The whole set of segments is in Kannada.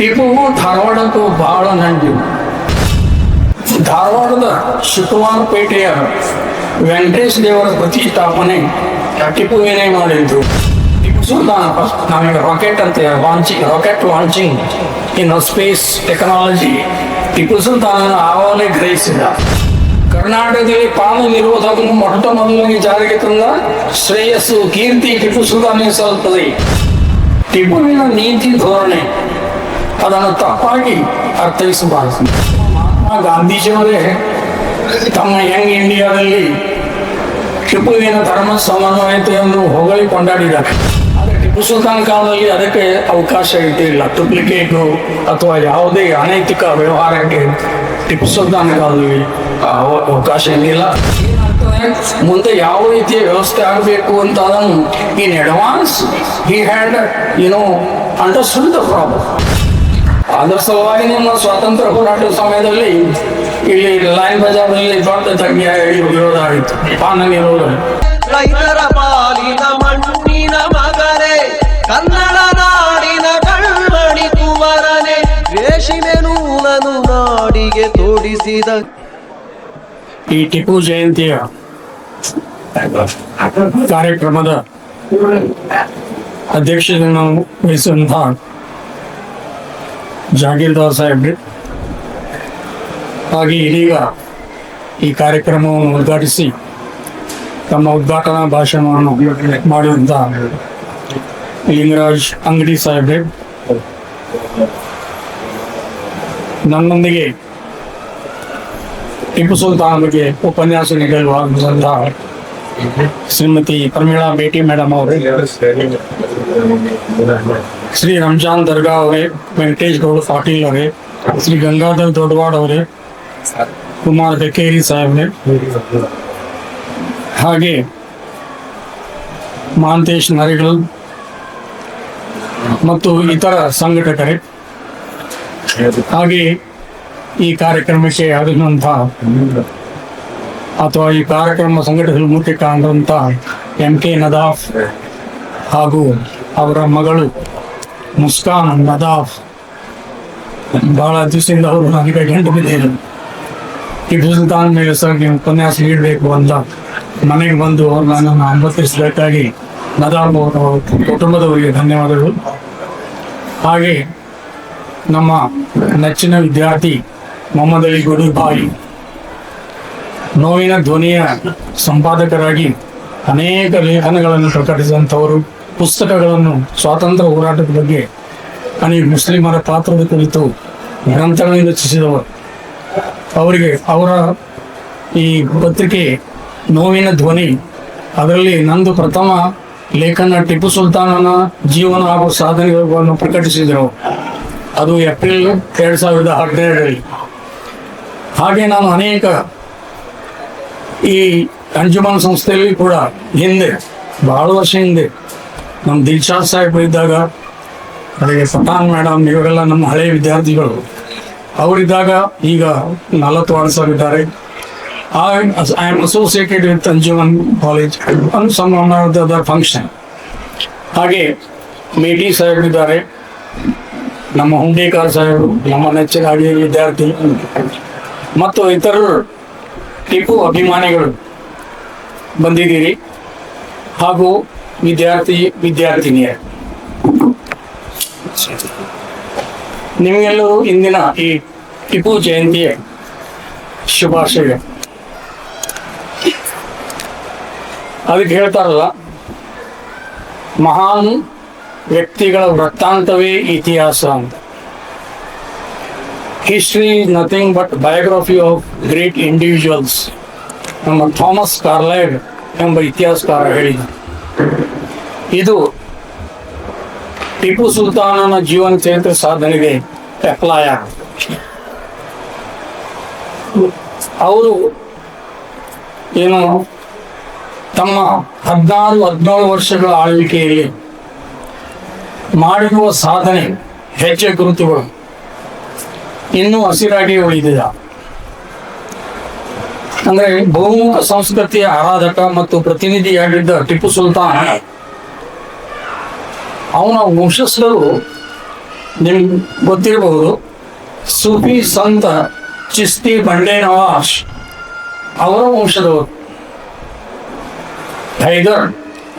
ಟಿಪ್ಪು ಧಾರವಾಡಕ್ಕೂ ಬಹಳ ನಂಟು ಧಾರವಾಡದ ಶುಕ್ರವಾರ ಪೇಟೆಯ ವೆಂಕಟೇಶ್ ದೇವರ ಪ್ರತಿಷ್ಠಾಪನೆ ಟಿಪ್ಪುವಿನೇ ಮಾಡಿದ್ರು ಟಿಪ್ಪು ಸುಲ್ತಾನ್ ಫಸ್ಟ್ ನಾವೀಗ ರಾಕೆಟ್ ಅಂತ launching rocket launching in space technology Tipu ಸುಲ್ತಾನನ ಆವಾಗಲೇ ಗ್ರಹಿಸಿದ ಕರ್ನಾಟಕದಲ್ಲಿ ಪಾಲು ನಿರೋಧವನ್ನು ಮೊಟ್ಟ ಮೊದಲಿಗೆ ಜಾರಿಗೆ ತಂದ ಶ್ರೇಯಸ್ಸು ಕೀರ್ತಿ ಟಿಪ್ಪು ಸುಲ್ತಾನಿಗೆ ಸಲ್ಲುತ್ತದೆ ಟಿಪ್ಪುವಿನ ನೀತಿ ಧೋರಣೆ ಅದನ್ನು ತಪ್ಪಾಗಿ ಅರ್ಥೈಸಬಾರದು ಮಹಾತ್ಮ ಗಾಂಧೀಜಿಯವರೇ ತಮ್ಮ ಯಂಗ್ ಇಂಡಿಯಾದಲ್ಲಿ ಟಿಪ್ಪುವಿನ ಧರ್ಮ ಸಮನ್ವಯತೆಯನ್ನು ಹೊಗಳಿ ಕೊಂಡಾಡಿದ್ದಾರೆ ಆದರೆ ಟಿಪ್ಪು ಸುಲ್ತಾನ್ ಕಾಲದಲ್ಲಿ ಅದಕ್ಕೆ ಅವಕಾಶ ಇಟ್ಟಿಲ್ಲ ಡೂಪ್ಲಿಕೇಟು ಅಥವಾ ಯಾವುದೇ ಅನೈತಿಕ ವ್ಯವಹಾರಕ್ಕೆ ಟಿಪ್ಪು ಸುಲ್ತಾನ್ ಕಾಲದಲ್ಲಿ ಅವಕಾಶ ಏನಿಲ್ಲ ಮುಂದೆ ಯಾವ ರೀತಿಯ ವ್ಯವಸ್ಥೆ ಆಗಬೇಕು ಅಂತ ಅದನ್ನು in advance he had you know understood the problem ಅದರ ಸಲುವಾಗಿ ನಿಮ್ಮ ಸ್ವಾತಂತ್ರ್ಯ ಹೋರಾಟದ ಸಮಯದಲ್ಲಿ ಇಲ್ಲಿ ಲೈನ್ ಬಜಾರ್ನಲ್ಲಿ ದೊಡ್ಡ ತಂಗಿಯ ವಿರೋಧ ಆಯಿತು ಪಾನ ವಿರೋಧ ರೈತರ ಪಾಲಿನ ಮಣ್ಣಿನ ಮಗನೇ ಕನ್ನಡ ನಾಡಿನ ಕಣ್ಮಣಿ ಕುವರನೆ ರೇಷ್ಮೆ ನೂಲನು ನಾಡಿಗೆ ತೋಡಿಸಿದ. ಈ ಟಿಪ್ಪು ಜಯಂತಿಯ ಕಾರ್ಯಕ್ರಮದ ಅಧ್ಯಕ್ಷತೆಯನ್ನು ವಹಿಸಿದಂತಹ ಜಾಗೀರ್ದಾರ್ ಸಾಹೇಬ್ರಿ, ಹಾಗೆ ಇದೀಗ ಈ ಕಾರ್ಯಕ್ರಮವನ್ನು ಉದ್ಘಾಟಿಸಿ ತಮ್ಮ ಉದ್ಘಾಟನಾ ಭಾಷಣವನ್ನು ಮಾಡಿದಂಥ ಲಿಂಗರಾಜ್ ಅಂಗಡಿ ಸಾಹೇಬ್ರೆ, ನನ್ನೊಂದಿಗೆ ಟಿಪ್ಪು ಸುಲ್ತಾನ್ ಬಗ್ಗೆ ಉಪನ್ಯಾಸ ನೀಡಲು ಆಗಮಿಸಿದಂತಹ ಶ್ರೀಮತಿ ಪ್ರಮೀಳಾ ಬೇಟಿ ಮೇಡಮ್ ಅವರೇ. ಶ್ರೀ ರಂಜಾನ್ ದರ್ಗಾ ಅವರೇ, ವೆಂಕಟೇಶ್ ಗೌಡ ಪಾಟೀಲ್ ಅವರೇ, ಶ್ರೀ ಗಂಗಾಧರ್ ದೊಡ್ಡವಾಡ್ ಅವರೇ, ಕುಮಾರ್ ಬೆಕೇರಿ ಸಾಹೇಬ್ರೆ. ಹಾಗೆ ಮಾಂತೇಶ್ ನರಿಗಳು ಮತ್ತು ಇತರ ಸಂಘಟಕರೇ. ಹಾಗೆ ಈ ಕಾರ್ಯಕ್ರಮಕ್ಕೆ ಆಗಿರುವಂಥ ಅಥವಾ ಈ ಕಾರ್ಯಕ್ರಮ ಸಂಘಟಿಸಲು ಮುಖ್ಯ ಕಾಣುವಂತಹ ಎಂ ಕೆ ನದಾಫ್ ಹಾಗೂ ಅವರ ಮಗಳು ಮುಸ್ಕಾನ್, ನದಾಫ್ ಬಹಳ ದಿವಸದಿಂದ ಅವರು ನನಗೆ ಗಂಟು ಬಿದ್ದಿದ್ರು ಟಿಪ್ಪು ಸುಲ್ತಾನ್ ಮೇಲೆ ಸರ್ ಉಪನ್ಯಾಸ ನೀಡಬೇಕು ಅಂತ ಮನೆಗೆ ಬಂದು ನನ್ನನ್ನು ಅನುಮತಿಸಬೇಕಾಗಿ ನದಾಫ್ ಅವರ ಕುಟುಂಬದವರಿಗೆ ಧನ್ಯವಾದಗಳು. ಹಾಗೆ ನಮ್ಮ ನೆಚ್ಚಿನ ವಿದ್ಯಾರ್ಥಿ ಮೊಹಮ್ಮದ್ ಅಲಿ ಗುಡುಬಾಯಿ ನೋವಿನ ಧ್ವನಿಯ ಸಂಪಾದಕರಾಗಿ ಅನೇಕ ಲೇಖನಗಳನ್ನು ಪ್ರಕಟಿಸಿದಂಥವರು. ಪುಸ್ತಕಗಳನ್ನು ಸ್ವಾತಂತ್ರ್ಯ ಹೋರಾಟದ ಬಗ್ಗೆ ಅನೇಕ ಮುಸ್ಲಿಮರ ಪಾತ್ರದ ಕುರಿತು ಗ್ರಂಥಗಳನ್ನು ರಚಿಸಿದವರು. ಅವರಿಗೆ ಅವರ ಈ ಪತ್ರಿಕೆ ನೋವಿನ ಧ್ವನಿ, ಅದರಲ್ಲಿ ನಂದು ಪ್ರಥಮ ಲೇಖನ ಟಿಪ್ಪು ಸುಲ್ತಾನನ ಜೀವನ ಹಾಗೂ ಸಾಧನೆಗಳನ್ನು ಪ್ರಕಟಿಸಿದರು. ಅದು ಏಪ್ರಿಲ್ ಎರಡು ಸಾವಿರದ ಹದಿನೇಳರಲ್ಲಿ ಹಾಗೆ ನಾನು ಅನೇಕ ಈ ಅಂಜುಮನ್ ಸಂಸ್ಥೆಯಲ್ಲಿ ಕೂಡ ಹಿಂದೆ, ಬಹಳ ವರ್ಷ ಹಿಂದೆ ನಮ್ಮ ದಿಲ್ಶಾದ್ ಸಾಹೇಬ್ ಇದ್ದಾಗ ಅದಕ್ಕೆ ಪಠಾನ್ ಮೇಡಮ್, ಇವರೆಲ್ಲ ನಮ್ಮ ಹಳೆಯ ವಿದ್ಯಾರ್ಥಿಗಳು. ಅವರಿದ್ದಾಗ ಈಗ ನಲವತ್ತು ವರ್ಷವಿದ್ದಾರೆ I am associated with Anjuman college ಅನುಸಂಧಾನದ function ಹಾಗೆ, ಮೇಟಿ ಸಾಹೇಬ್ ಇದ್ದಾರೆ. ನಮ್ಮ ಹುಂಡೇಕಾರ್ ಸಾಹೇಬರು ನಮ್ಮ ನೆಚ್ಚಿನ ಹಳ್ಳಿಯ ವಿದ್ಯಾರ್ಥಿ. ಮತ್ತು ಇತರರು ಟಿಪ್ಪು ಅಭಿಮಾನಿಗಳು ಬಂದಿದ್ದೀರಿ. ಹಾಗೂ ವಿದ್ಯಾರ್ಥಿ, ವಿದ್ಯಾರ್ಥಿನಿಯರ್. ನಿಮಗೆಲ್ಲರೂ ಇಂದಿನ ಈ ಟಿಪ್ಪು ಜಯಂತಿಯ ಶುಭಾಶಯ. ಅದಕ್ಕೆ ಹೇಳ್ತಾರಲ್ಲ ಮಹಾನ್ ವ್ಯಕ್ತಿಗಳ ವೃತ್ತಾಂತವೇ ಇತಿಹಾಸ ಅಂತ. History is nothing but biography of great individuals ನಮ್ಮ ಥಾಮಸ್ ಕಾರ್ಲೈಡ್ ಎಂಬ ಇತಿಹಾಸಕಾರ ಹೇಳಿದ. ಇದು ಟಿಪ್ಪು ಸುಲ್ತಾನನ ಜೀವನ ಚರಿತ್ರೆ ಸಾಧನೆಗೆ ಅಪ್ಲಾಯ ಅವರು ಏನು ತಮ್ಮ ಹದಿನಾರು, ಹದಿನೇಳು ವರ್ಷಗಳ ಆಳ್ವಿಕೆಯಲ್ಲಿ ಮಾಡಿರುವ ಸಾಧನೆ ಹೆಜ್ಜೆ ಗುರುತುಗಳು. ಇನ್ನೂ ಹಸಿರಾಗಿ ಉಳಿದಿದೆ ಅಂದರೆ ಬಹುಮುಖ ಸಂಸ್ಕೃತಿಯ ಆರಾಧಕ ಮತ್ತು ಪ್ರತಿನಿಧಿಯಾಗಿದ್ದ ಟಿಪ್ಪು ಸುಲ್ತಾನ್ ಅವನ ವಂಶಸ್ಥರು ನಿಮ್ಗೆ ಗೊತ್ತಿರಬಹುದು ಸೂಫಿ ಸಂತ ಚಿಸ್ತಿ ಬಂಡೆ ನವಾಶ್ ಅವರ ವಂಶದವರು. ಹೈದರ್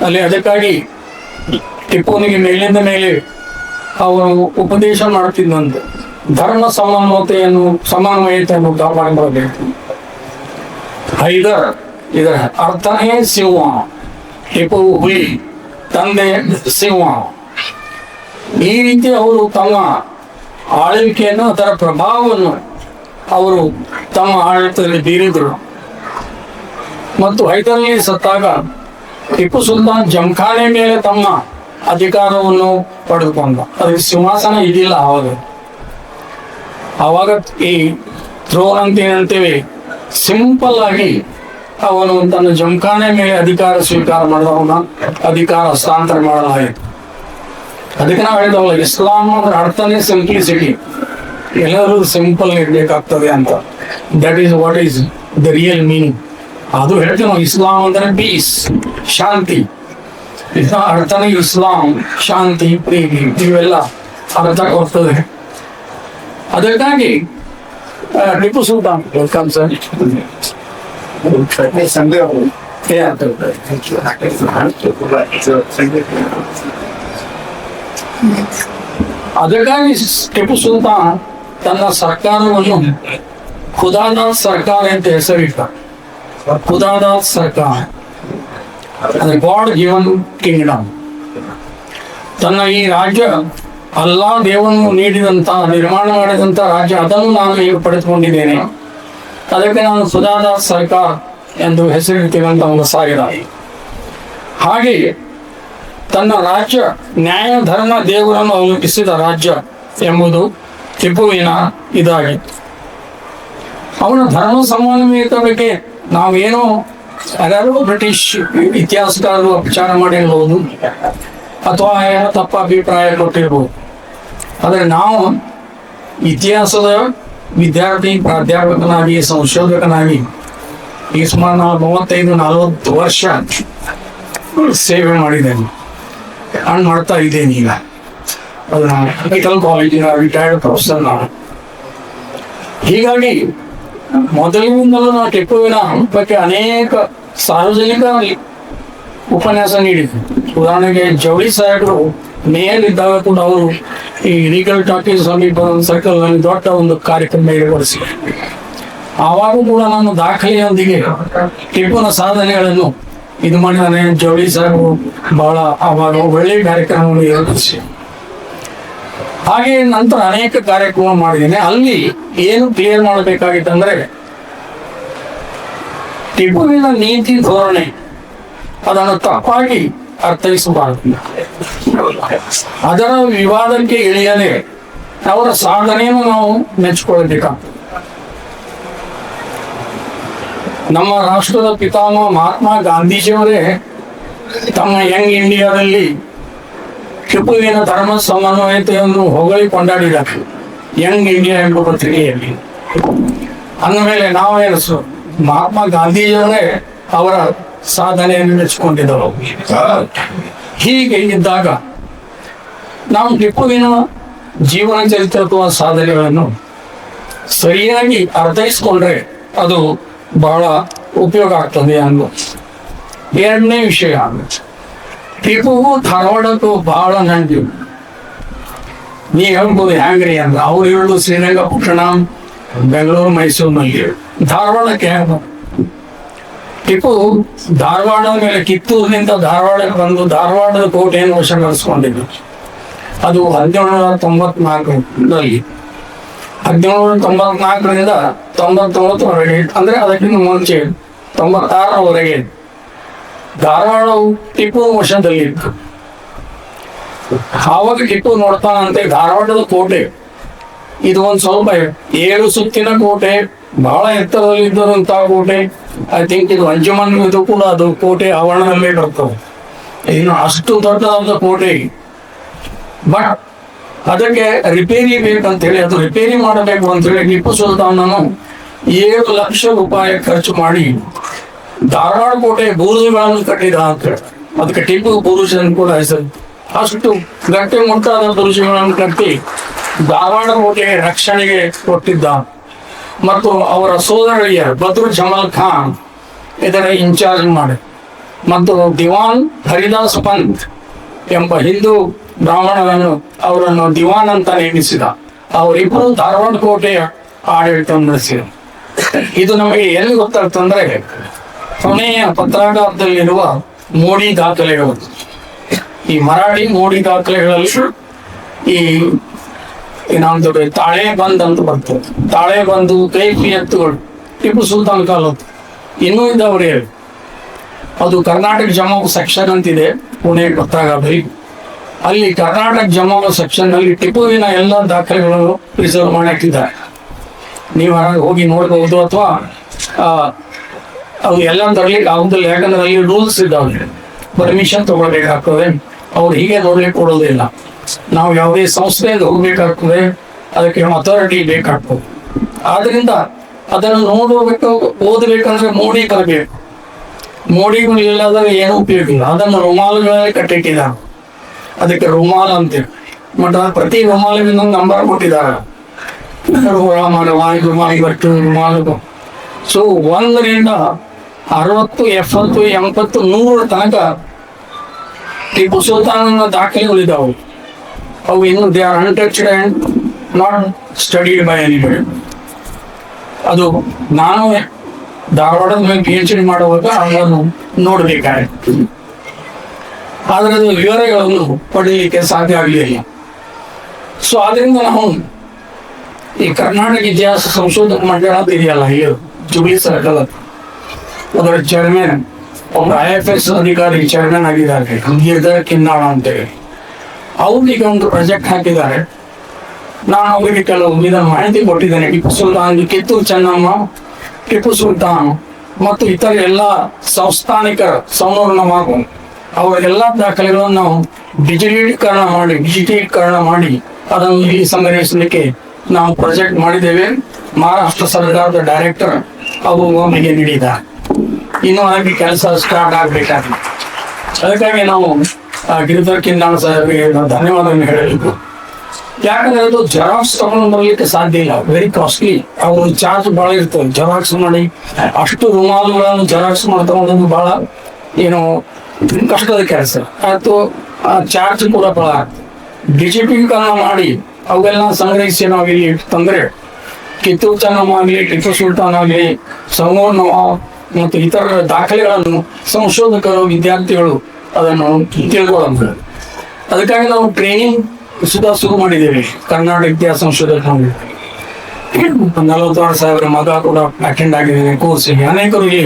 ಅಲ್ಲಿ ಅದಕ್ಕಾಗಿ ಟಿಪ್ಪುನಿಗೆ ಮೇಲಿಂದ ಮೇಲೆ ಅವರು ಉಪದೇಶ ಮಾಡುತ್ತಿದ್ದಂತೆ. ಧರ್ಮ ಸಮಾನತೆಯನ್ನು ಸಮನ್ವಯತೆಯನ್ನು ಕಾಪಾಡಿಕೊಳ್ಳಬೇಕು ಹೈದರ್ ಇದರ ಅರ್ಥನೇ ಸಿಂಹ. ಟಿಪ್ಪು ಹುಲಿ, ತಂದೆ ಸಿಂಹ. ಈ ರೀತಿ ಅವರು ತಮ್ಮ ಆಳ್ವಿಕೆಯನ್ನು, ಅದರ ಪ್ರಭಾವವನ್ನು ಅವರು ತಮ್ಮ ಆಡಳಿತದಲ್ಲಿ ಬೀರಿದರು. ಮತ್ತು ಹೈದರಲ್ಲಿ ಸತ್ತಾಗ ಟಿಪ್ಪು ಸುಲ್ತಾನ್ ಜಂಖಾನೆ ಮೇಲೆ ತಮ್ಮ ಅಧಿಕಾರವನ್ನು ಪಡೆದುಕೊಂಡ. ಅದಕ್ಕೆ ಸಿಂಹಾಸನ ಇದಿಲ್ಲ ಆವಾಗ. ಆವಾಗ ಈ ಥ್ರೋ ಅಂತ ಏನಂತೇವೆ ಸಿಂಪಲ್ ಆಗಿ ಅವನು ತನ್ನ ಜಂಖಾನೆ ಮೇಲೆ ಅಧಿಕಾರ ಸ್ವೀಕಾರ ಮಾಡಿದವನ ಅಧಿಕಾರ ಹಸ್ತಾಂತರ ಮಾಡಲಾಯಿತು. ಅದಕ್ಕೆ ನಾವು ಹೇಳಿದವಲ್ಲ ಇಸ್ಲಾಂ ಅಂದ್ರೆ ಅರ್ಥನೇ ಸಿಂಪ್ಲಿಸಿಟಿ ಎಲ್ಲರೂ ಸಿಂಪಲ್ ಇರ್ಬೇಕಾಗ್ತದೆ ಅಂತ. That is what is the real meaning ಅದು ಹೇಳ್ತೀವಿ ನಾವು ಇಸ್ಲಾಂ ಅಂದ್ರೆ ಪೀಸ್ ಶಾಂತಿ. ಇಸ್ಲಾಂ ಅರ್ಥನೇ ಇಸ್ಲಾಂ ಶಾಂತಿ ಪ್ರೀತಿ ಇವೆಲ್ಲ ಅರ್ಥ ಕೊಡ್ತದೆ. ಅದಕ್ಕಾಗಿ ಟಿಪ್ಪು ಸುಲ್ತಾನ್ ವೆಲ್ಕಮ್ ಸರ್ ಅದಕ್ಕಾಗಿ ಟಿಪ್ಪು ಸುಲ್ತಾನ್ ತನ್ನ ಸರ್ಕಾರವನ್ನು ಖುದಾದಾಸ್ ಸರ್ಕಾರ ಅಂತ ಹೆಸರಿಟ್ಟ. ಖುದಾದಾಸ್ ಸರ್ಕಾರ. ಅಂದ್ರೆ ಗಾಡ್ ಗಿವನ್ ಕಿಂಗ್ಡಮ್. ತನ್ನ ಈ ರಾಜ್ಯ ಅಲ್ಲಾ ದೇವನು ನೀಡಿದಂತ, ನಿರ್ಮಾಣ ಮಾಡಿದಂತ ರಾಜ್ಯ, ಅದನ್ನು ನಾನು ಈಗ ಪಡೆದುಕೊಂಡಿದ್ದೇನೆ. ಅದಕ್ಕೆ ನಾನು ಖುದಾದಾಸ್ ಸರ್ಕಾರ ಎಂದು ಹೆಸರಿಡ್ತೇನೆ ಒಂದು ಸಾರಿದ. ಹಾಗೆ ತನ್ನ ರಾಜ್ಯ, ನ್ಯಾಯ, ಧರ್ಮ, ದೇವರನ್ನು ಅವಲಂಬಿಸಿದ ರಾಜ್ಯ ಎಂಬುದು ಟಿಪ್ಪುವಿನ ಇದಾಗಿತ್ತು ಅವನ ಧರ್ಮ ಸಮನ್ವಯತೆ ಬಗ್ಗೆ ನಾವೇನೋ ಯಾರು ಬ್ರಿಟಿಷ್ ಇತಿಹಾಸಕಾರರು ಅಪಚಾರ ಮಾಡಿರ್ಬೋದು, ಅಥವಾ ಏನೋ ತಪ್ಪ ಅಭಿಪ್ರಾಯ ಕೊಟ್ಟಿರ್ಬೋದು. ಆದರೆ ನಾವು ಇತಿಹಾಸದ ವಿದ್ಯಾರ್ಥಿ, ಪ್ರಾಧ್ಯಾಪಕನಾಗಿ, ಸಂಶೋಧಕನಾಗಿ ಈ ಸುಮಾರು ನಾವು ಮೂವತ್ತೈದು ನಲವತ್ತು ವರ್ಷ ಸೇವೆ ಮಾಡಿದ್ದೇನೆ ನಾನು ಮಾಡ್ತಾ ಇದ್ದೇನೆ ಈಗ. ಕಾಲೇಜಿನ ರಿಟೈರ್ಡ್ ಪ್ರೊಫೆಸರ್ ನಾನು. ಹೀಗಾಗಿ ಮೊದಲಿನಿಂದಲೂ ನಾನು ಟಿಪ್ಪುವಿನ ಬಗ್ಗೆ ಅನೇಕ ಸಾರ್ವಜನಿಕ ಉಪನ್ಯಾಸ ನೀಡಿದ್ದೆ. ಉದಾಹರಣೆಗೆ ಜವಳಿ ಸಾಹೇಬರು ಮೇಯರ್ ಇದ್ದಾಗ ಕೂಡ ಅವರು ಈ ಲೀಗಲ್ ಟಾಕೀಸ್ ಸಮೀಪ ಸರ್ಕಲ್ನಲ್ಲಿ ದೊಡ್ಡ ಒಂದು ಕಾರ್ಯಕ್ರಮ ಏರ್ಪಡಿಸಿ ಆವಾಗ ಕೂಡ ನಾನು ದಾಖಲೆಯೊಂದಿಗೆ ಟಿಪ್ಪುನ ಸಾಧನೆಗಳನ್ನು ಇದು ಮಾಡಿದಾನೆ ಜವಳಿ ಸಾಹು ಬಹಳ ಅವಾಗ ಒಳ್ಳೆಯ ಕಾರ್ಯಕ್ರಮವನ್ನು ಏರ್ಪಡಿಸಿ. ಹಾಗೆ ನಂತರ ಅನೇಕ ಕಾರ್ಯಕ್ರಮ ಮಾಡಿದ್ದೇನೆ. ಅಲ್ಲಿ ಏನು ಕ್ಲಿಯರ್ ಮಾಡಬೇಕಾಗಿತ್ತಂದ್ರೆ ಟಿಪ್ಪುವಿನ ನೀತಿ ಧೋರಣೆ ಅದನ್ನು ತಪ್ಪಾಗಿ ಅರ್ಥೈಸಬಾರದು. ಅದರ ವಿವಾದಕ್ಕೆ ಇಳಿಯದೆ ಅವರ ಸಾಧನೆಯನ್ನು ನಾವು ಮೆಚ್ಚಿಕೊಳ್ಳಬೇಕಾಗ್ತದೆ. ನಮ್ಮ ರಾಷ್ಟ್ರದ ಪಿತಾಮಹ ಮಹಾತ್ಮ ಗಾಂಧೀಜಿಯವರೇ ತಮ್ಮ ಯಂಗ್ ಇಂಡಿಯಾದಲ್ಲಿ ಟಿಪ್ಪುವಿನ ಧರ್ಮ ಸಮನ್ವಯತೆಯನ್ನು ಹೊಗಳಿ ಕೊಂಡಾಡಿದ್ದಾರೆ. ಯಂಗ್ ಇಂಡಿಯಾ ಎಂಬ ಪತ್ರಿಕೆಯಲ್ಲಿ. ಅಂದಮೇಲೆ ನಾವೇನು ಸು- ಮಹಾತ್ಮ ಗಾಂಧೀಜಿಯವರೇ ಅವರ ಸಾಧನೆಯನ್ನು ನೆಚ್ಚಿಕೊಂಡಿದ್ದರು ಹೀಗೆ ಇದ್ದಾಗ ನಾವು ಟಿಪ್ಪುವಿನ ಜೀವನ ಚರಿತ್ರೆ ಅಥವಾ ಸಾಧನೆಗಳನ್ನು ಸರಿಯಾಗಿ ಅರ್ಥೈಸ್ಕೊಂಡ್ರೆ ಅದು ಬಹಳ ಉಪಯೋಗ ಆಗ್ತದೆ ಅನ್ನೋ ಎರಡನೇ ವಿಷಯ ಟಿಪ್ಪು ಧಾರವಾಡಕ್ಕೂ ಬಹಳ ನಂಟು ನೀ ಹೇಳ್ಬೋದು ಹ್ಯಾಂಗ್ರಿ ಅಂತ. ಅವ್ರು ಹೇಳುದು ಶ್ರೀರಂಗಪಟ್ಟಣ ಬೆಂಗಳೂರು, ಮೈಸೂರಿನಲ್ಲಿ. ಧಾರವಾಡಕ್ಕೆ ಹೆಂಗ ಟಿಪ್ಪು ಧಾರವಾಡ ಮೇಲೆ ಕಿತ್ತೂರಿನಿಂದ ಧಾರವಾಡಕ್ಕೆ ಬಂದು ಧಾರವಾಡದ ಕೋಟೆಯನ್ನು ವಶಪಡಿಸ್ಕೊಂಡಿದ್ದು ಅದು ಹದಿನೇಳು ನೂರ ತೊಂಬತ್ನಾಲ್ಕರಲ್ಲಿ. ಹದಿನೇಳು, ತೊಂಬತ್ನಾಲ್ಕರಿಂದ ತೊಂಬತ್ತೊಂಬತ್ತರವರೆಗೆ ಅಂದ್ರೆ ಅದಕ್ಕಿಂತ ಮುಂಚೆ ತೊಂಬತ್ತಾರರವರೆಗೆ ಧಾರವಾಡವು ಟಿಪ್ಪು ವಶದಲ್ಲಿತ್ತು ಆವಾಗ ಟಿಪ್ಪು ನೋಡ್ತಾನಂತೆ ಧಾರವಾಡದ ಕೋಟೆ. ಇದು ಒಂದು ಸ್ವಲ್ಪ ಏಳು ಸುತ್ತಿನ ಕೋಟೆ, ಬಹಳ ಎತ್ತರದಲ್ಲಿ ಇದ್ದಂತಹ ಕೋಟೆ. ಐ ಥಿಂಕ್ ಇದು ಅಂಜುಮನ್ ಇದು ಕೂಡ ಅದು ಕೋಟೆ ಆವರಣದಲ್ಲೇ ಬರ್ತದೆ. ಇನ್ನು ಅಷ್ಟು ದೊಡ್ಡದಾದ ಕೋಟೆ. ಬಟ್ ಅದಕ್ಕೆ ರಿಪೇರಿ ಬೇಕಂತ ಹೇಳಿ ಅದು ರಿಪೇರಿ ಮಾಡಬೇಕು ಅಂತ ಹೇಳಿ ಟಿಪ್ಪು ಸುಲ್ತಾನನು ಏಳು ಲಕ್ಷ ರೂಪಾಯಿ ಖರ್ಚು ಮಾಡಿ ಧಾರವಾಡ ಕೋಟೆ ಬೂರುಜುಗಳನ್ನು ಕಟ್ಟಿದ ಅಂತ ಅದಕ್ಕೆ ಟಿಪ್ಪು ಬೂರುಜ್ ಕೂಡ ಹೆಸರು. ಅಷ್ಟು ಗಟ್ಟಿ ಮುಂತಾದ ದುರುಜಿಗಳನ್ನು ಕಟ್ಟಿ ಧಾರವಾಡ ಕೋಟೆ ರಕ್ಷಣೆಗೆ ಕೊಟ್ಟಿದ್ದ. ಮತ್ತು ಅವರ ಸೋದರಳಿಯ ಬದ್ರು ಜಮಾಲ್ ಖಾನ್ ಇದರ ಇನ್ಚಾರ್ಜ್ ಮಾಡಿ. ಮತ್ತು ದಿವಾನ್ ಹರಿದಾಸ್ ಪಂತ್ ಎಂಬ ಹಿಂದೂ ಬ್ರಾಹ್ಮಣರನ್ನು ಅವರನ್ನು ದಿವಾನ್ ಅಂತ ನೇಮಿಸಿದ ಅವರಿಬ್ಬರು ಧಾರವಾಡ ಕೋಟೆಯ ಆಡಳಿತ ನಡೆಸಿದರು. ಇದು ನಮಗೆ ಎಲ್ಲಿ ಗೊತ್ತಾಗ್ತಂದ್ರೆ ಕೊನೆಯ ಪತ್ರಾಗಾರದಲ್ಲಿರುವ ಮೋಡಿ ದಾಖಲೆಗಳು. ಈ ಮರಾಠಿ ಮೋಡಿ ದಾಖಲೆಗಳಲ್ಲಿ ಈ ಇನ್ನೊಂದು ತಾಳೆ ಬಂದ್ ಅಂತ ಬರ್ತದೆ. ತಾಳೆ ಬಂದು ಕೈಫಿಯತ್ತುಗಳು ಟಿಪ್ಪು ಸುಲ್ತಾನ್ ಕಾಲದ್ದು. ಇನ್ನೂ ಇದ್ದವ್ರೆ ಅದು ಕರ್ನಾಟಕ ಜಮ್ಮು ಸೆಕ್ಷನ್ ಅಂತಿದೆ, ಪುಣೆ ಪತ್ರಾಗಾರದಲ್ಲಿ ಅಲ್ಲಿ ಕರ್ನಾಟಕ ಜಮಾವ ಸೆಕ್ಷನ್ನಲ್ಲಿ ಟಿಪ್ಪುವಿನ ಎಲ್ಲ ದಾಖಲೆಗಳನ್ನು ಪ್ರಿಸರ್ವ್ ಮಾಡಿ ಹಾಕಿದ್ದಾರೆ ನೀವು ಹೊರಗೆ ಹೋಗಿ ನೋಡ್ಬೋದು ಅಥವಾ ಅವು ಎಲ್ಲ ತರಲಿಕ್ಕೆ ಆಗುದಿಲ್ಲ. ಯಾಕಂದ್ರೆ ಅಲ್ಲಿ ರೂಲ್ಸ್ ಇದ್ದಾವೆ. ಪರ್ಮಿಷನ್ ತಗೊಳ್ಬೇಕಾಗ್ತದೆ. ಅವ್ರು ಹೀಗೆ ನೋಡ್ಲಿಕ್ಕೆ ಕೊಡೋದಿಲ್ಲ ನಾವು ಯಾವುದೇ ಸಂಸ್ಥೆಯಲ್ಲಿ ಹೋಗ್ಬೇಕಾಗ್ತದೆ. ಅದಕ್ಕೆ ಅಥಾರಿಟಿ ಬೇಕಾಗ್ತದೆ. ಆದ್ರಿಂದ ಅದನ್ನು ನೋಡಬೇಕು, ಓದಬೇಕಂದ್ರೆ ಮೋಡಿ ಬರಬೇಕು. ಮೋಡಿಗಳು ಇಲ್ಲದಾಗ ಏನು ಉಪಯೋಗ ಇಲ್ಲ. ಅದನ್ನು ರುಮಾಲುಗಳಲ್ಲಿ ಕಟ್ಟಿಟ್ಟಿದ್ದಾರೆ. ಅದಕ್ಕೆ ರುಮಾಲ ಅಂತೇಳಿ ಮತ್ತ ಪ್ರತಿ ರುಮಾಲಿಗೆ ಒಂದೊಂದು ನಂಬರ್ ಕೊಟ್ಟಿದ್ದಾರೆ ರುಮಾಲ ರುಮಾಲಿ. ಇವತ್ತು ಸೊ ಒಂದರಿಂದ ಅರವತ್ತು, ಎಪ್ಪತ್ತು, ಎಂಬತ್ತು, ನೂರು ತನಕ ಟಿಪ್ಪು ಸುಲ್ತಾನನ ದಾಖಲೆಗಳಿದ್ದಾವೆ ಅವು ಇನ್ನು they are untouched and not studied by any ಅದು ನಾನು ಧಾರವಾಡದ ಮೇಲೆ ಪಿ ಎಚ್ ಡಿ ಮಾಡುವಾಗ ಅದನ್ನು ನೋಡಬೇಕಾಗಿತ್ತು. ಆದರೆ ಅದು ವಿವರಗಳನ್ನು ಪಡೆಯಲಿಕ್ಕೆ ಸಾಧ್ಯ ಆಗಲಿಲ್ಲ. ಸೊ ಅದರಿಂದ ನಾವು ಈ ಕರ್ನಾಟಕ ಇತಿಹಾಸ ಸಂಶೋಧಕ ಮಂಡಳ ಅಂತ ಇದೆಯಲ್ಲ ಇದು ಜುಬ್ಲಿ ಸರ್ಕಲ್. ಅದರ ಚೇರ್ಮನ್ ಒಬ್ಬ ಐ ಎಫ್ ಎಸ್ ಅಧಿಕಾರಿ ಚೇರ್ಮನ್ ಆಗಿದ್ದಾರೆ ಗಿರ್ಧರ್ ಕಿನ್ನಾಳ ಅಂತೇಳಿ ಅವ್ರಿಗೆ ಒಂದು ಪ್ರಾಜೆಕ್ಟ್ ಹಾಕಿದ್ದಾರೆ. ನಾನು ಅವರಿಗೆ ಕೆಲವು ವಿಧ ಮಾಹಿತಿ ಕೊಟ್ಟಿದ್ದೇನೆ. ಟಿಪ್ಪು ಸುಲ್ತಾನ್ ಕಿತ್ತೂರು ಚೆನ್ನಮ್ಮ, ಟಿಪ್ಪು ಸುಲ್ತಾನ್ ಮತ್ತು ಇತರ ಎಲ್ಲ ಸಂಸ್ಥಾನಿಕರ ಸಂವರ್ಣವಾಗು ಅವರ ಎಲ್ಲ ದಾಖಲೆಗಳನ್ನು ನಾವು ಡಿಜಿಟಲೀಕರಣ ಮಾಡಿ ಡಿಜಿಟಲೀಕರಣ ಮಾಡಿ ಅದನ್ನು ಇಲ್ಲಿ ಸಂಗ್ರಹಿಸಲಿಕ್ಕೆ ನಾವು ಪ್ರಾಜೆಕ್ಟ್ ಮಾಡಿದ್ದೇವೆ. ಮಹಾರಾಷ್ಟ್ರ ಸರ್ಕಾರದ ಡೈರೆಕ್ಟರ್ ಅವು ಒಮ್ಮೆಗೆ ನೀಡಿದ ಇನ್ನು ಅದಕ್ಕೆ ಕೆಲಸ ಸ್ಟಾರ್ಟ್ ಆಗಬೇಕಾಗಿದೆ ಅದಕ್ಕಾಗಿ ನಾವು ಗಿರಿಧರ್ ಕಿನ್ನಾಳ್ ಸಾಹೇಬ್ಗೆ ಧನ್ಯವಾದವನ್ನು ಹೇಳಬೇಕು. ಯಾಕಂದ್ರೆ ಅದು ಜೆರಾಕ್ಸ್ ತಗೊಂಡು ಬರಲಿಕ್ಕೆ ಸಾಧ್ಯ ಇಲ್ಲ. ವೆರಿ ಕಾಸ್ಟ್ಲಿ ಅವರು ಚಾರ್ಜ್ ಬಹಳ ಇರ್ತದೆ. ಜೆರಾಕ್ಸ್ ಮಾಡಿ, ಅಷ್ಟು ರುಮಾಲುಗಳನ್ನು ಜೆರಾಕ್ಸ್ ಮಾಡಿ ತಗೊಂಡು ಬಹಳ ಏನು ಕಷ್ಟದ ಕೆಲಸ. ಆಯ್ತು ಚಾರ್ಜ್ ಕೂಡ ಬಹಳ ಡಿಜಿಟಲೀಕರಣ ಮಾಡಿ, ಅವೆಲ್ಲ ಸಂಗ್ರಹಿಸಿ ನಾವು ಇಲ್ಲಿ ತಂದ್ರೆ, ಕಿತ್ತೂರು ಚೆನ್ನಮ್ಮ ಆಗಲಿ ಟಿಪ್ಪು ಸುಲ್ತಾನ್ ಆಗಲಿ ಸಂಗೋಣ ಮತ್ತು ಇತರ ದಾಖಲೆಗಳನ್ನು ಸಂಶೋಧಕರು, ವಿದ್ಯಾರ್ಥಿಗಳು ಅದನ್ನು ತಿಳ್ಕೊಳ್ಳೋದು ಅದಕ್ಕಾಗಿ ನಾವು ಟ್ರೈನಿಂಗ್ ಸುಧಾ ಶುರು ಮಾಡಿದ್ದೇವೆ, ಕರ್ನಾಟಕ ಇತಿಹಾಸ ಸಂಶೋಧಕ ನಲವತ್ತಾರು ಸಾವಿರ ಮಗ ಕೂಡ ಅಟೆಂಡ್ ಆಗಿದ್ದೇನೆ ಕೋರ್ಸಿಗೆ ಅನೇಕರು ಇಲ್ಲಿ,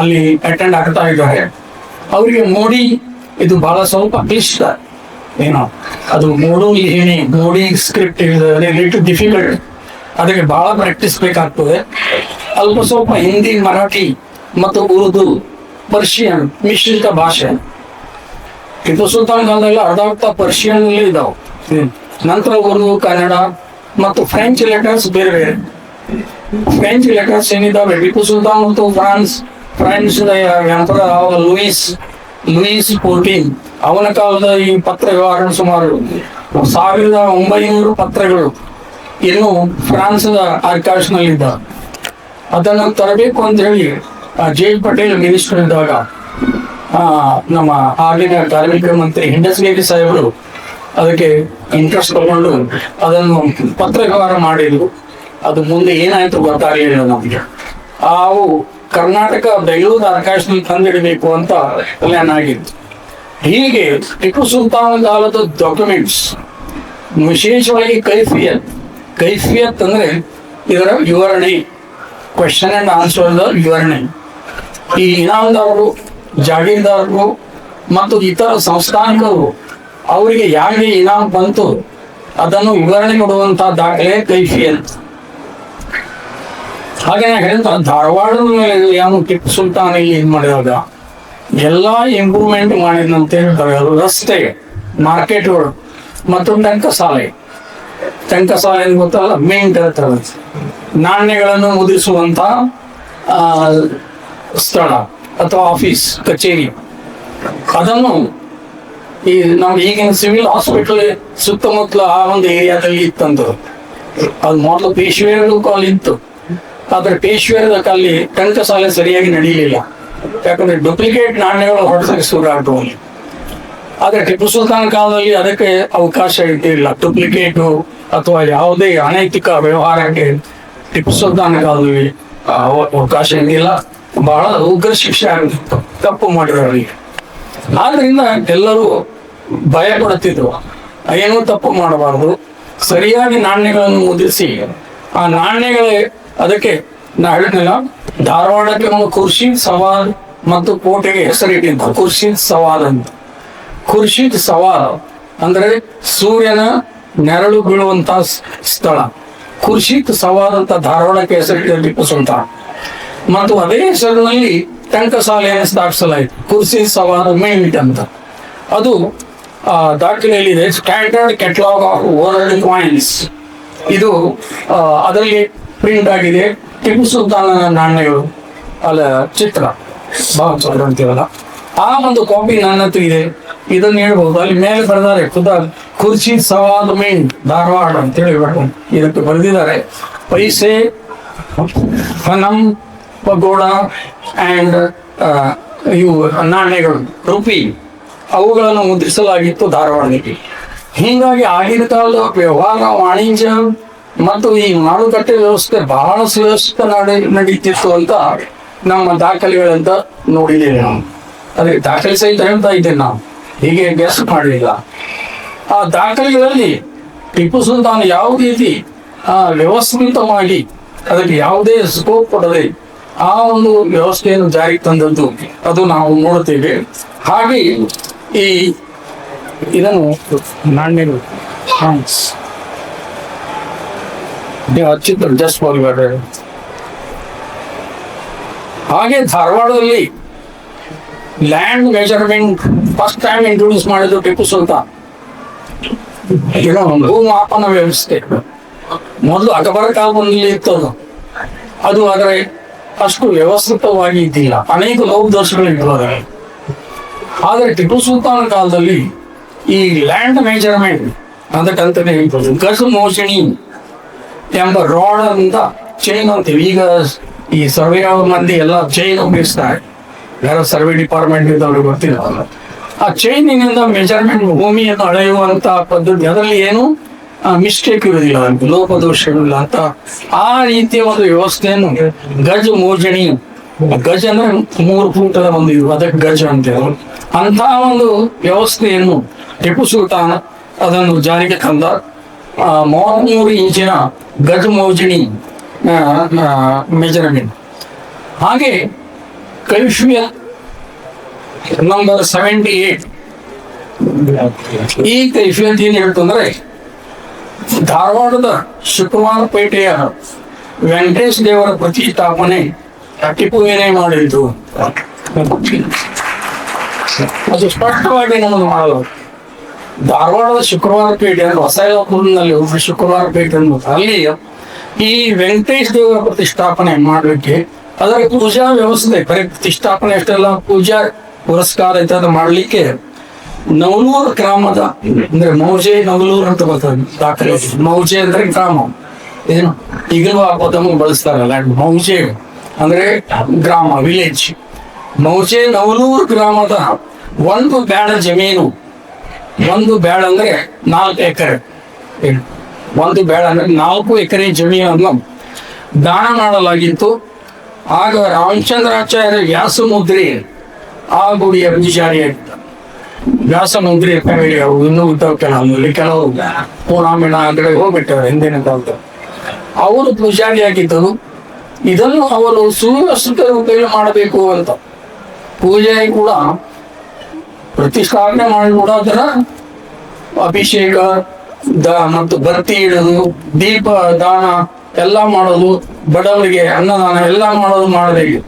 ಅಲ್ಲಿ ಅಟೆಂಡ್ ಆಗ್ತಾ ಇದ್ದಾರೆ. ಅವರಿಗೆ ಮೋಡಿ ಇದು ಬಹಳ ಸ್ವಲ್ಪ ಕ್ಲಿಷ್ಟ. ಏನೋ, ಅದು ಮೋಡು ಏನಿ ಮೋಡಿ ಸ್ಕ್ರಿಪ್ಟ್ ಟು ಡಿಫಿಕಲ್ಟ್ ಅದಕ್ಕೆ ಬಹಳ ಪ್ರಾಕ್ಟೀಸ್ ಬೇಕಾಗ್ತದೆ. ಅಲ್ಪ ಸ್ವಲ್ಪ ಹಿಂದಿ, ಮರಾಠಿ ಮತ್ತು ಉರ್ದು ಪರ್ಷಿಯನ್ ಮಿಶ್ರಿತ ಭಾಷೆ. ಟಿಪ್ಪು ಸುಲ್ತಾನ್ ಕಾಲದಲ್ಲಿ ಅರ್ಧ ಪರ್ಷಿಯನ್ ಇದಾವೆ ನಂತರ ಉರ್ದು, ಕನ್ನಡ ಮತ್ತು ಫ್ರೆಂಚ್ ಲೆಟರ್ಸ್ ಬೇರೆ ಬೇರೆ. ಫ್ರೆಂಚ್ ಲೆಟರ್ಸ್ ಏನಿದ್ದಾವೆ ಟಿಪ್ಪು ಸುಲ್ತಾನ್ ಮತ್ತು France. French emperor Louis Louis fourteen ಅವನ ಕಾಲದ ಈ ಪತ್ರ ವ್ಯವಹಾರ ಸುಮಾರು ಸಾವಿರದ ಒಂಬೈನೂರು ಪತ್ರಗಳು ಇನ್ನು ಫ್ರಾನ್ಸ್ದ ಆರ್ಕಾಶ್ನಲ್ಲಿದ್ದ ಅದನ್ನು ತರಬೇಕು ಅಂತ ಹೇಳಿ ಜೆ. ಪಟೇಲ್ ಮಿನಿಸ್ಟರ್ ಇದ್ದಾಗ ನಮ್ಮ ಆಗಿನ ಕಾರ್ಮಿಕ ಮಂತ್ರಿ ಹಿಂಡಸ್ಗೇರಿ ಸಾಹೇಬರು ಅದಕ್ಕೆ ಇಂಟ್ರೆಸ್ಟ್ ತಗೊಂಡು ಅದನ್ನು ಪತ್ರ ವ್ಯವಹಾರ ಮಾಡಿದ್ರು. ಅದು ಮುಂದೆ ಏನಾಯ್ತು ಗೊತ್ತಾಗಲಿಲ್ಲ ನಮಗೆ. ಅವು ಕರ್ನಾಟಕ ಬೆಂಗಳೂರು ಆಕಾಶದಲ್ಲಿ ತಂದಿಡಬೇಕು ಅಂತ ಪ್ಲಾನ್ ಆಗಿತ್ತು. ಹೀಗೆ ಟಿಪ್ಪು ಸುಲ್ತಾನ್ ಕಾಲದ ಡಾಕ್ಯುಮೆಂಟ್ಸ್ ವಿಶೇಷವಾಗಿ ಕೈಫಿಯತ್. ಕೈಫಿಯತ್ ಅಂದ್ರೆ ಇದರ ವಿವರಣೆ ಕ್ವಶನ್ ಅಂಡ್ ಆನ್ಸರ್ ವಿವರಣೆ. ಈ ಇನಾಮದಾರರು, ಜಾಗೀರ್ದಾರರು ಮತ್ತು ಇತರ ಸಂಸ್ಥಾನಿಕರು ಅವರಿಗೆ ಯಾರಿಗೆ ಇನಾಮ್ ಬಂತು ಅದನ್ನು ವಿವರಣೆ ಕೊಡುವಂತಹ ದಾಖಲೆ ಕೈಫಿಯತ್. ಹಾಗೆ ಹೇಳ್ತ ಹೇಳಿದ ಏನು ಟಿಪ್ಪು ಸುಲ್ತಾನ್ ಇಲ್ಲಿ ಇದು ಮಾಡಿದಾಗ ಎಲ್ಲಾ ಇಂಪ್ರೂವ್ಮೆಂಟ್ ಮಾಡಿದಂತ ಹೇಳ್ತಾರೆ ರಸ್ತೆ ಮಾರ್ಕೆಟ್ಗಳು ಮತ್ತು ಟಂಕಸಾಲೆ. ಟಂಕಸಾಲೆ ಅಂತ ಗೊತ್ತಲ್ಲ? ಮೇನ್ ಹೇಳ್ತಾರೆ ನಾಣ್ಯಗಳನ್ನು ಮುದ್ರಿಸುವಂತ ಸ್ಥಳ ಅಥವಾ ಆಫೀಸ್ ಕಚೇರಿ. ಅದನ್ನು ಈ ನಾವು ಈಗಿನ ಸಿವಿಲ್ ಹಾಸ್ಪಿಟಲ್ ಸುತ್ತಮುತ್ತಲ ಆ ಒಂದು ಏರಿಯಾದಲ್ಲಿ ಇತ್ತಂತ ಅದು ಮೊದಲು ಪೇಶ್ವೇರು ಕಾಲ್ ಇತ್ತು. ಆದ್ರೆ ಪೇಶ್ವೇರದ ಟಂಕ ಸಾಲ ಸರಿಯಾಗಿ ನಡೀಲಿಲ್ಲ. ಯಾಕಂದ್ರೆ ಡೂಪ್ಲಿಕೇಟ್ ನಾಣ್ಯಗಳು ಹೊರಡಕ್ಕೆ ಶುರು ಅಲ್ಲಿ. ಆದ್ರೆ ಟಿಪ್ಪು ಸುಲ್ತಾನ್ ಕಾಲದಲ್ಲಿ ಅದಕ್ಕೆ ಅವಕಾಶ ಇಟ್ಟಿಲ್ಲ. ಡೂಪ್ಲಿಕೇಟು ಅಥವಾ ಯಾವುದೇ ಅನೈತಿಕ ವ್ಯವಹಾರಕ್ಕೆ ಟಿಪ್ಪು ಸುಲ್ತಾನ್ ಕಾಲದಲ್ಲಿ ಅವ- ಅವಕಾಶ ಏನಿಲ್ಲ ಬಹಳ ಉಗ್ರ ಶಿಕ್ಷೆ ಆಗಿತ್ತು ತಪ್ಪು ಮಾಡಿರೋರಿಗೆ ಆದ್ರಿಂದ ಎಲ್ಲರೂ ಭಯ ಪಡುತ್ತಿದ್ರು. ಏನೂ ತಪ್ಪು ಮಾಡಬಾರದು. ಸರಿಯಾಗಿ ನಾಣ್ಯಗಳನ್ನು ಮುದ್ರಿಸಿ. ಆ ನಾಣ್ಯಗಳೇ ಅದಕ್ಕೆ ನಾ ಹೇಳಿದ್ನಲ್ಲ ಧಾರವಾಡಕ್ಕೆ ಒಂದು ಖುರ್ಷಿದ್ ಸವಾಲ್ ಮತ್ತು ಕೋಟೆಗೆ ಹೆಸರಿಟ್ಟಿದ್ದು ಖುರ್ಷಿದ್ ಸವಾಲ್ ಅಂತ. ಖುರ್ಷಿದ್ ಸವಾಲ್ ಅಂದ್ರೆ ಸೂರ್ಯನ ನೆರಳು ಬೀಳುವಂತ ಸ್ಥಳ. ಖುರ್ಷಿದ್ ಸವಾಲ್ ಅಂತ ಧಾರವಾಡಕ್ಕೆ ಹೆಸರಿಟ್ಟಿದ್ದ ಟಿಪ್ಪು ಸುಲ್ತಾನ್ ಮತ್ತು ಅದೇ ಹೆಸರಿನಲ್ಲಿ ಟಂಕಸಾಲೆಯನ್ನು ಸ್ಥಾಪಿಸಲಾಯಿತು. ಖುರ್ಷಿ ಸವಾಲ್ ಮೇಟ್ ಅಂತ. ಅದು ಆ, ದಾಖಲೆಯಲ್ಲಿದೆ. Standard catalogue of world coins ಇದು ಅದರಲ್ಲಿ ಪ್ರಿಂಟ್ ಆಗಿದೆ ಟಿಪ್ಪು ಸುಲ್ತಾನನ ನಾಣ್ಯಗಳು, ಅಲ್ಲ, ಚಿತ್ರ ಭಾವಚಿತ್ರ ಅಂತೀವಲ್ಲ ಆ ಒಂದು ಕಾಪಿ ನನ್ನ ಹತ್ರ ಇದೆ. ಇದನ್ನ ಹೇಳ್ಬಹುದು ಅಲ್ಲಿ ಮೇಲೆ ಬರೆದಾರೆ, ಖುದ, ಕುರ್ಚಿ ಸವಾಲ್ ಮೇನ್ ಧಾರವಾಡ ಅಂತೇಳಿ ಇದಕ್ಕೆ ಬರೆದಿದ್ದಾರೆ. ಪೈಸೆ, ಹನಂ, ಪಗೋಡ ಆ್ಯಂಡ್ ಇವು ನಾಣ್ಯಗಳು. ರುಪಿ, ಅವುಗಳನ್ನು ಮುದ್ರಿಸಲಾಗಿತ್ತು ಧಾರವಾಡದಲ್ಲಿ ಹೀಗಾಗಿ ಆಗಿನ ಕಾಲದ ವ್ಯವಹಾರ, ವಾಣಿಜ್ಯ ಮತ್ತು ಈ ಮಾರುಕಟ್ಟೆ ವ್ಯವಸ್ಥೆ ಬಹಳ ಸುವ್ಯವಸ್ಥಿತ ನಡೆ ನಡೀತಿತ್ತು ಅಂತ ನಮ್ಮ ದಾಖಲೆಗಳಂತ ನೋಡಿದ್ದೇವೆ ನಾವು. ಅದೇ ದಾಖಲೆ ಸಹಿತ ಹೇಳ್ತಾ ಇದ್ದೇನೆ ನಾವು. ಹೀಗೆ ಗೆಸ್ ಮಾಡಲಿಲ್ಲ ಆ ದಾಖಲೆಗಳಲ್ಲಿ ಟಿಪ್ಪು ಸುಲ್ತಾನ್ ಯಾವ ರೀತಿ, ಆ ವ್ಯವಸ್ಥಿತವಾಗಿ ಅದಕ್ಕೆ ಯಾವುದೇ ಸ್ಕೋಪ್ ಕೊಡದೆ ಆ ಒಂದು ವ್ಯವಸ್ಥೆಯನ್ನು ಜಾರಿಗೆ ತಂದದ್ದು ಅದು ನಾವು ನೋಡುತ್ತೇವೆ. ಹಾಗೆ ಈ, ಇದನ್ನು ನಾಣ್ಯಗಳು ನೀವು ಹಚ್ಚಿದ್ರು ಜಸ್ಟ್ ಫಾರ್ ಹಾಗೆ ಧಾರವಾಡದಲ್ಲಿ land measurement first time introduce ಮಾಡಿದ್ರು ಟಿಪ್ಪು ಸುಲ್ತಾನ್. ಏನೋ ಭೂಮಾಪನ ವ್ಯವಸ್ಥೆ. ಮೊದಲು ಅಕಬರ ಕಾಲದಲ್ಲಿ ಇತ್ತು ಅದು ಆದರೆ ಅಷ್ಟು ವ್ಯವಸ್ಥಿತವಾಗಿ ಇದ್ದಿಲ್ಲ. ಅನೇಕ ಲೋಪದೋಷಗಳಿದ್ವು ಅದರಲ್ಲಿ. ಆದರೆ ಟಿಪ್ಪು ಸುಲ್ತಾನ್ ಕಾಲದಲ್ಲಿ ಈ ಲ್ಯಾಂಡ್ ಮೆಜರ್ಮೆಂಟ್ ಅದಕ್ಕಂತಾನೆ ಹೇಳ್ಬೋದು. ಗಜ ಮೋಚಣಿ ಎಂಬ ರಾಡ್ ಅಂತ ಚೈನ್ ಅಂತೀವಿ. ಈಗ ಈ ಸರ್ವೆ ಮಂದಿ ಎಲ್ಲ ಚೈನ್ ಉಪಯೋಗಿಸ್ತಾರೆ? ಯಾರೋ ಸರ್ವೆ ಡಿಪಾರ್ಟ್ಮೆಂಟ್ ಇದ್ದವ್ರಿಗೆ ಗೊತ್ತಿಲ್ಲ ಆ ಚೈನಿನಿಂದ ಮೆಜರ್ಮೆಂಟ್ ಭೂಮಿಯನ್ನು ಅಳೆಯುವಂತ ಪದ್ಧತಿ, ಅದರಲ್ಲಿ ಏನು? ಮಿಸ್ಟೇಕ್ ಇರುವುದಿಲ್ಲ. ಅದಕ್ಕೆ ಲೋಪದೋಷಗಳಿಲ್ಲ ಅಂತ ಆ ರೀತಿಯ ಒಂದು ವ್ಯವಸ್ಥೆಯನ್ನು ಗಜ ಮೋಜಣಿ, ಗಜ ಅಂದ್ರೆ ಮೂರು ಫೂಟದ ಒಂದು ಇದು, ಅದಕ್ಕೆ ಗಜ ಅಂತೇಳಿ ಅಂತಹ ಒಂದು ವ್ಯವಸ್ಥೆಯನ್ನು ಟಿಪ್ಪು ಸುಲ್ತಾನ ಅದನ್ನು ಜಾರಿಗೆ ತಂದ ಮೂವತ್ಮೂರು ಇಂಚಿನ ಗಜ ಮೋಜಣಿ ಮೆಜರ್ಮೆಂಟ್. ಹಾಗೆ ಕೈಶ್ವಿಯ ನಂಬರ್ ಸೆವೆಂಟಿ ಏಟ್ ಈ ಕೈಫಿಯತ್ ಏನು ಹೇಳ್ತಂದ್ರೆ, ಧಾರವಾಡದ ಶುಕ್ರವಾರ ಪೇಟೆಯ ವೆಂಕಟೇಶ್ ದೇವರ ಪ್ರತಿಷ್ಠಾಪನೆ ಟಿಪ್ಪು ಏನೇ ಮಾಡಿದ್ದು. ಅದು ಸ್ಪಷ್ಟವಾಗಿ ನಮಗೆ ಮಾಡಲು ಧಾರವಾಡದ ಶುಕ್ರವಾರ ಪೇಟೆ ಅಂದ್ರೆ ಹೊಸ ಯಲ್ಲಾಪುರದಲ್ಲಿ ಒಬ್ಬ ಶುಕ್ರವಾರ ಪೇಟೆ ಅನ್ನೋದು ಅಲ್ಲಿ ಈ ವೆಂಕಟೇಶ್ ದೇವರ ಪ್ರತಿಷ್ಠಾಪನೆ ಮಾಡಲಿಕ್ಕೆ ಅದರ ಪೂಜಾ ವ್ಯವಸ್ಥೆ, ಬರೀ ಪ್ರತಿಷ್ಠಾಪನೆ ಅಷ್ಟೆಲ್ಲ, ಪೂಜಾ ಪುರಸ್ಕಾರ ಇತ್ಯಾದಿ ಮಾಡಲಿಕ್ಕೆ ನವಲೂರು ಗ್ರಾಮದ, ಅಂದ್ರೆ ಮೌಜೆ ನವಲೂರ್ ಅಂತ ಬರ್ತದೆ, ದಾಖಲೆ ಮೌಜೆ ಅಂದ್ರೆ ಗ್ರಾಮ. ಏನು? ಈಗಲೂ ಆ ಪದವನ್ನು ಬಳಸ್ತಾರಲ್ಲ ಮೌಜೆ ಅಂದ್ರೆ ಗ್ರಾಮ ವಿಲೇಜ್ ಮೌಜೆ ನವಲೂರ್ ಗ್ರಾಮದ ಒಂದು ಬ್ಯಾಡ ಜಮೀನು. ಒಂದು ಬ್ಯಾಳ ಅಂದ್ರೆ ನಾಲ್ಕು ಎಕರೆ. ಒಂದು ಬ್ಯಾಳ ಅಂದ್ರೆ ನಾಲ್ಕು ಎಕರೆ ಜಮೀನನ್ನು ದಾನ ಮಾಡಲಾಗಿತ್ತು. ಆಗ ರಾಮಚಂದ್ರಾಚಾರ್ಯ ವ್ಯಾಸಮುದ್ರಿ ಆ ಗುಡಿಯ ಪೂಜಾರಿಯಾಗಿದ್ದ ವ್ಯಾಸಮುದ್ರಿ ಫ್ಯಾಮಿಲಿ ಅವರು ಇನ್ನೂ ಇದ್ದವು ಕೆಲವಲ್ಲಿ ಕೆಲವು ಪೂರ್ಣಾಮಿಣ ಅಂದ್ರೆ ಹೋಗ್ಬಿಟ್ಟರು ಹಿಂದಿನ ಕಾಲದ ಅವರು ಪೂಜಾರಿಯಾಗಿದ್ದರು ಇದನ್ನು ಅವರು ಸುವ್ಯವಸ್ಥಿತ ರೂಪದಲ್ಲಿ ಮಾಡಬೇಕು ಅಂತ. ಪೂಜೆ ಕೂಡ ಪ್ರತಿಷ್ಠಾಪನೆ ಮಾಡಿ ಕೂಡ ಅದರ ಅಭಿಷೇಕ, ದ ಮತ್ತು ಬತ್ತಿ ಇಡೋದು, ದೀಪ, ದಾನ ಎಲ್ಲ ಮಾಡೋದು, ಬಡವರಿಗೆ ಅನ್ನದಾನ ಎಲ್ಲ ಮಾಡೋದು ಮಾಡಬೇಕು.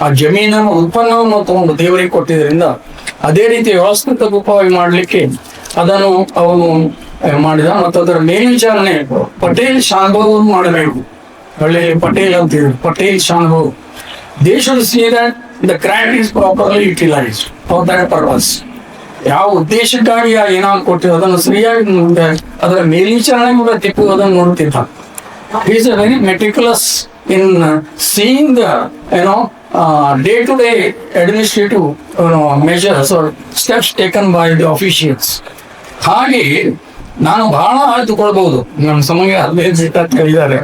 ಆ ಜಮೀನನ್ನು ಉತ್ಪನ್ನವನ್ನು ತಗೊಂಡು ದೇವರಿಗೆ ಕೊಟ್ಟಿದ್ರಿಂದ ಅದೇ ರೀತಿ ವ್ಯವಸ್ಥಿತ ರೂಪವಾಗಿ ಮಾಡಲಿಕ್ಕೆ ಅದನ್ನು ಅವನು ಮಾಡಿದ. ಮತ್ತು ಅದರ ಮೇಲ್ವಿಚಾರಣೆ ಪಟೇಲ್ ಶಾನ್ಭೋಗ್ ಮಾಡಬೇಕು. ಒಳ್ಳೆ ಪಟೇಲ್ ಅಂತಿದ್ರು. ಪಟೇಲ್ ಶಾನ್ಭೋಗ್ ದೇಶದ should see that the grand is properly utilised for that purpose ಯಾವ ಉದ್ದೇಶಕ್ಕಾಗಿ ಏನಾದ್ರು ಕೊಟ್ಟಿರೋ ಅದನ್ನು ಸರಿಯಾಗಿ ಅದರ ಮೇಲ್ವಿಚಾರಣೆ ಕೂಡ ತಿಪ್ಪು ಅದನ್ನು ನೋಡ್ತಿದ್ದ. Is a very meticulous in seeing the ಏನೋ day to day administrative measures steps taken by the officials ಹಾಗೆ ನಾನು ಬಹಳ ಆಯ್ತುಕೊಳ್ಬಹುದು. ನಮ್ಮ ಸಮಯ ಹದಿನೈದು ಸೀಟ್ ಅಂತ ಹೇಳಿದ್ದಾರೆ.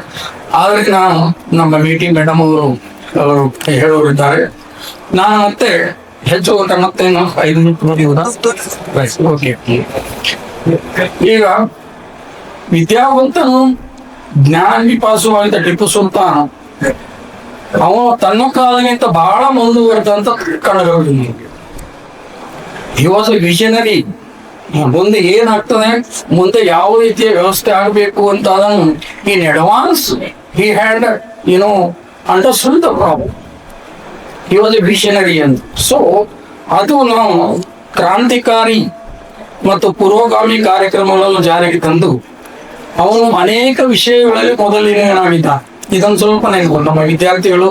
ಆದರೆ ನಾನು ನಮ್ಮ ಮೀಟಿಂಗ್ ಮೇಡಮ್ ಅವರು ಅವರು ಹೇಳೋರಿದ್ದಾರೆ. ನಾನು ಮತ್ತೆ ಹೆಚ್ಚು ಮತ್ತೆ ಐದು ನಿಮಿಷ ಓಕೆ ಈಗ ವಿದ್ಯಾವಂತನು ಜ್ಞಾನ ವಿಪಾಸವಾಗಿದ್ದ ಟಿಪ್ಪು ಸುಲ್ತಾನ. ಅವನು ತನ್ನ ಕಾಲಗಿಂತ ಬಹಳ ಮುಂದುವರೆದಂತ ಅಂತ ಕಂಡು ವಾಸ್ ಎ ವಿಷನರಿ ಮುಂದೆ ಏನಾಗ್ತದೆ ಮುಂದೆ ಯಾವ ರೀತಿಯ ವ್ಯವಸ್ಥೆ ಆಗಬೇಕು ಅಂತ ಅದನ್ನು in advance he had you know understood the problem he was a visionary so ಅದು ನಾವು ಕ್ರಾಂತಿಕಾರಿ ಮತ್ತು ಪೂರ್ವಗಾಮಿ ಕಾರ್ಯಕ್ರಮಗಳನ್ನು ಜಾರಿಗೆ ತಂದು, ಅವನು ಅನೇಕ ವಿಷಯಗಳಲ್ಲಿ ಮೊದಲಿನ ನಾವಿದ್ದ. ಇದೊಂದು ಸ್ವಲ್ಪ ನೆನಪು. ನಮ್ಮ ವಿದ್ಯಾರ್ಥಿಗಳು,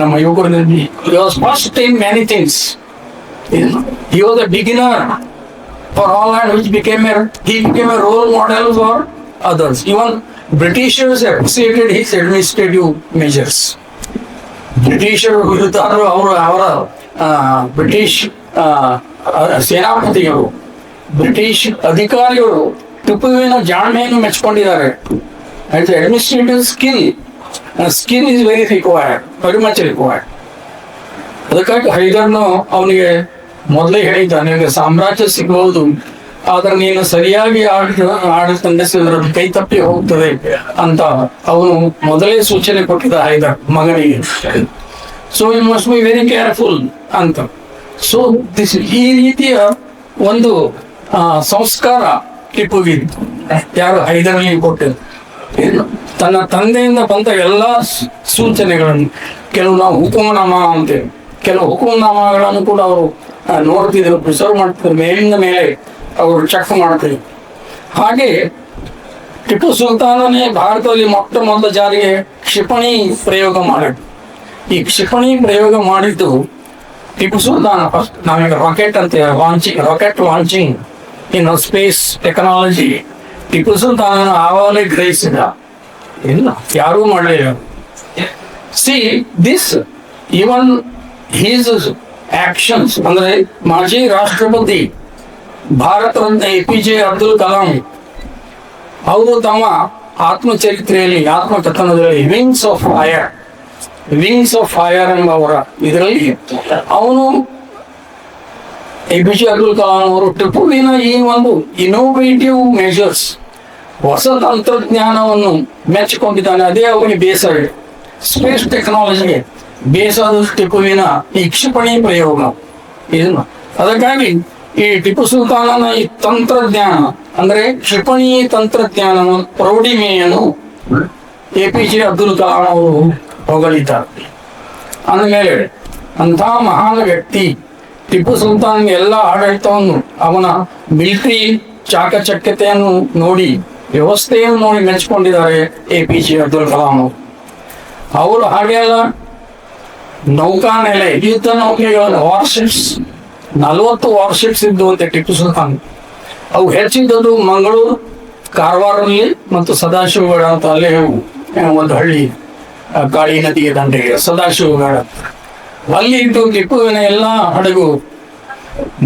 ನಮ್ಮ ಯುವಕರಲ್ಲಿ you first time many things he was a and which became a he became a role model for others even Britishers appreciated his administrative measures ಬ್ರಿಟಿಷರು ವಿರುದ್ಧರು ಅವರು ಅವರ ಬ್ರಿಟಿಷ್ ಸೇನಾಪತಿಗಳು, ಬ್ರಿಟಿಷ್ ಅಧಿಕಾರಿಗಳು ಟಿಪ್ಪುವಿನ ಜಾಣ್ಮೆಯನ್ನು ಮೆಚ್ಕೊಂಡಿದ್ದಾರೆ. Administrative skill skill is very required very much required ಅದಕ್ಕಾಗಿ ಹೈದರ್ನು ಅವನಿಗೆ ಮೊದಲೇ ಹೇಳಿದ್ದ ನಿಮಗೆ ಸಾಮ್ರಾಜ್ಯ ಸಿಗಬಹುದು ಆದ್ರೆ ನೀನು ಸರಿಯಾಗಿ ಆಡ ಆಡಳಿತ ನಡೆಸಿದ್ರೆ ಕೈ ತಪ್ಪಿ ಹೋಗ್ತದೆ ಅಂತ ಅವನು ಮೊದಲೇ ಸೂಚನೆ ಕೊಟ್ಟಿದ್ದ ಹೈದರ್ ಮಗನಿಗೆ. So you must be very careful ಅಂತ. ಸೊ ದಿಸ್ ಈ ರೀತಿಯ ಒಂದು ಸಂಸ್ಕಾರ ಟಿಪ್ಪುಗಿತ್ತು ಯಾರು ಹೈದರಲ್ಲಿ ಕೊಟ್ಟಿದ್ದು? ತನ್ನ ತಂದೆಯಿಂದ ಬಂದ ಎಲ್ಲ ಸೂಚನೆಗಳನ್ನು, ಕೆಲವು ನಾವು ಹುಕುಮನಾಮ ಅಂತೇವೆ. ಕೆಲವು ಹುಕುಮನಾಮಗಳನ್ನು ಕೂಡ ಅವರು ನೋಡ್ತಿದ್ರು ಪ್ರಿಸರ್ವ್ ಮಾಡ್ತಿದ್ರು ಮೇಲಿಂದ ಮೇಲೆ. ಅವರು ಚೆಕ್ ಮಾಡ್ತೀವಿ. ಹಾಗೆ ಟಿಪ್ಪು ಸುಲ್ತಾನನೇ ಭಾರತದಲ್ಲಿ ಮೊಟ್ಟ ಮೊದಲ ಜಾರಿಗೆ ಕ್ಷಿಪಣಿ ಪ್ರಯೋಗ ಮಾಡಿದ್ದು. ಈ ಕ್ಷಿಪಣಿ ಪ್ರಯೋಗ ಮಾಡಿದ್ದು ಟಿಪ್ಪು ಸುಲ್ತಾನ ಫಸ್ಟ್ ನಾವೀಗ ರಾಕೆಟ್ ಅಂತ launching rocket launching in space technology Tipu Sultan ಆವಾಗಲೇ ಗ್ರಹಿಸಿದ. ಇಲ್ಲ, ಯಾರೂ ಮಾಡಲಿಲ್ಲ. See this even his actions ಅಂದ್ರೆ ಮಾಜಿ ರಾಷ್ಟ್ರಪತಿ Bharat Ratna A P J Abdul Kalam. ಅವರು ತಮ್ಮ ಆತ್ಮಚರಿತ್ರೆಯಲ್ಲಿ, ಆತ್ಮಕಥನದಲ್ಲಿ wings of fire wings of fire ಎಂಬ ಅವರ ಇದರಲ್ಲಿ ಅವನು A P J Abdul Kalam ಅವರು ಟಿಪ್ಪುವಿನ ಈ ಒಂದು ಇನೋವೇಟಿವ್ ಮೆಷರ್ಸ್ ಹೊಸ ತಂತ್ರಜ್ಞಾನವನ್ನು ಮೆಚ್ಚಿಕೊಂಡಿದ್ದಾನೆ. ಅದೇ ಅವನಿಗೆ ಬೇಸರ. ಸ್ಪೇಸ್ ಟೆಕ್ನಾಲಜಿಗೆ ಬೇಸಾದ ಟಿಪ್ಪುವಿನ ಈ ಕ್ಷಿಪಣಿ ಪ್ರಯೋಗ. ಇದನ್ನು. ಅದಕ್ಕಾಗಿ ಈ ಟಿಪ್ಪು ಸುಲ್ತಾನನ ಈ ತಂತ್ರಜ್ಞಾನ, ಅಂದ್ರೆ ಕ್ಷಿಪಣಿ ತಂತ್ರಜ್ಞಾನ ಪ್ರೌಢಿಮೆಯನ್ನು A P J Abdul Kalam ಅವರು ಹೊಗಳಿದ್ದಾರೆ. ಅಂದಮೇಲೆ, ಅಂಥ ಮಹಾನ್ ವ್ಯಕ್ತಿ ಟಿಪ್ಪು ಸುಲ್ತಾನ್ ಎಲ್ಲ ಆಡಳಿತವನ್ನು, ಅವನ ಮಿಲಿಟರಿ ಚಾಕಚಕ್ಯತೆಯನ್ನು ನೋಡಿ, ವ್ಯವಸ್ಥೆಯನ್ನು ನೋಡಿ ಮೆಚ್ಚಿಕೊಂಡಿದ್ದಾರೆ A P J Abdul Kalam ಅವರು. ಅವರು ಹಾಗೆ ಅಲ್ಲ, ನೌಕಾನೆಲೆ, ಯುದ್ಧ ನೌಕೆಗಳ ವಾರ್ಶಿಪ್ಸ್ ನಲವತ್ತು ವಾರ್ಶಿಪ್ಸ್ ಇದ್ದು ಅಂತ ಟಿಪ್ಪು ಸುಲ್ತಾನ್. ಅವು ಹೆಚ್ಚಿದ್ದದ್ದು ಮಂಗಳೂರು ಕಾರವಾರಲ್ಲಿ ಮತ್ತು ಸದಾಶಿವಗಡ ಅಂತ ಅಲ್ಲೇ ಒಂದು ಹಳ್ಳಿ. ಗಾಳಿ ನದಿಗೆ ದಂಡೆಗೆ ಸದಾಶಿವಗಡ. ಅಲ್ಲಿ ಇದ್ದು ಟಿಪ್ಪುವಿನ ಎಲ್ಲ ಹಡಗು.